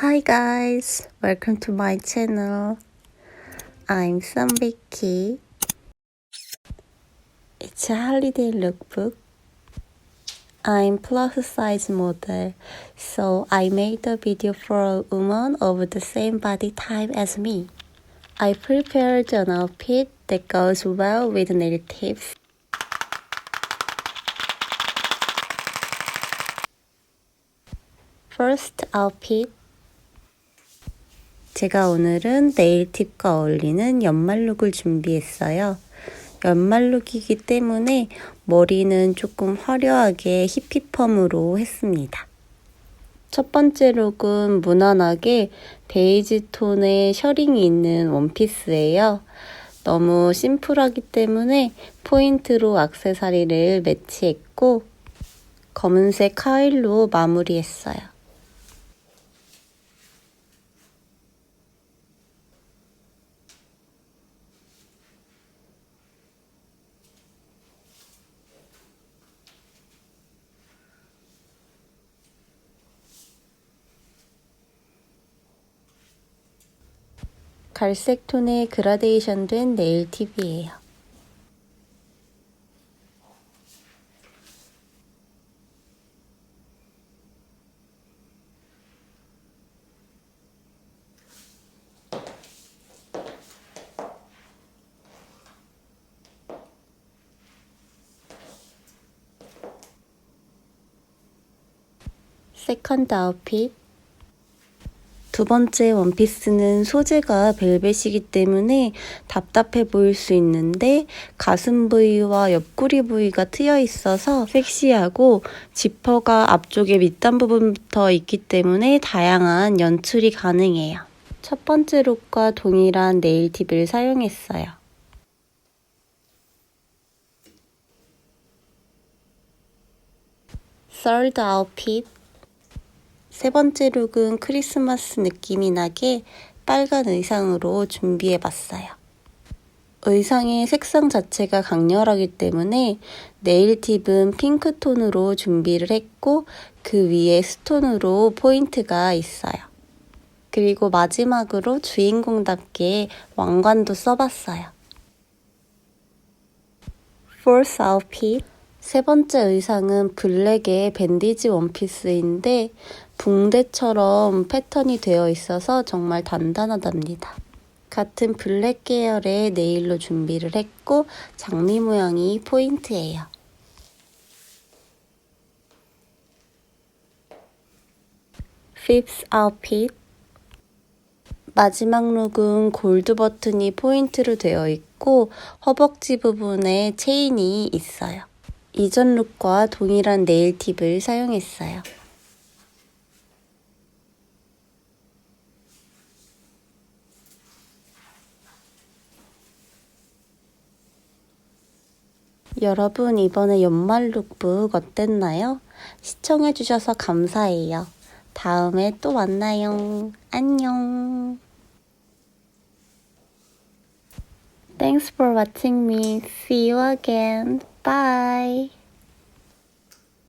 Hi guys, welcome to my channel. I'm Sam Vicky. It's a holiday lookbook. I'm plus size model, so I made a video for a woman of the same body type as me. I prepared an outfit that goes well with nail tips. First outfit. 제가 오늘은 네일 팁과 어울리는 연말룩을 준비했어요. 연말룩이기 때문에 머리는 조금 화려하게 히피펌으로 했습니다. 첫 번째 룩은 무난하게 베이지 톤의 셔링이 있는 원피스예요. 너무 심플하기 때문에 포인트로 악세사리를 매치했고 검은색 하일로 마무리했어요. 갈색 톤의 그라데이션 된 네일 팁이에요. 세컨드 아웃핏 두 번째 원피스는 소재가 벨벳이기 때문에 답답해 보일 수 있는데 가슴 부위와 옆구리 부위가 트여 있어서 섹시하고 지퍼가 앞쪽에 밑단 부분부터 있기 때문에 다양한 연출이 가능해요. 첫 번째 룩과 동일한 네일 팁을 사용했어요. third outfit 세 번째 룩은 크리스마스 느낌이 나게 빨간 의상으로 준비해 봤어요. 의상의 색상 자체가 강렬하기 때문에 네일 팁은 핑크톤으로 준비를 했고 그 위에 스톤으로 포인트가 있어요. 그리고 마지막으로 주인공답게 왕관도 써봤어요. Fourth outfit 세 번째 의상은 블랙의 밴디지 원피스인데 붕대처럼 패턴이 되어 있어서 정말 단단하답니다. 같은 블랙 계열의 네일로 준비를 했고 장미 모양이 포인트예요. Fifth outfit 마지막 룩은 골드 버튼이 포인트로 되어 있고 허벅지 부분에 체인이 있어요. 이전 룩과 동일한 네일 팁을 사용했어요. 여러분 이번에 연말 룩북 어땠나요? 시청해주셔서 감사해요. 다음에 또 만나요. 안녕. Thanks for watching me. See you again. Bye.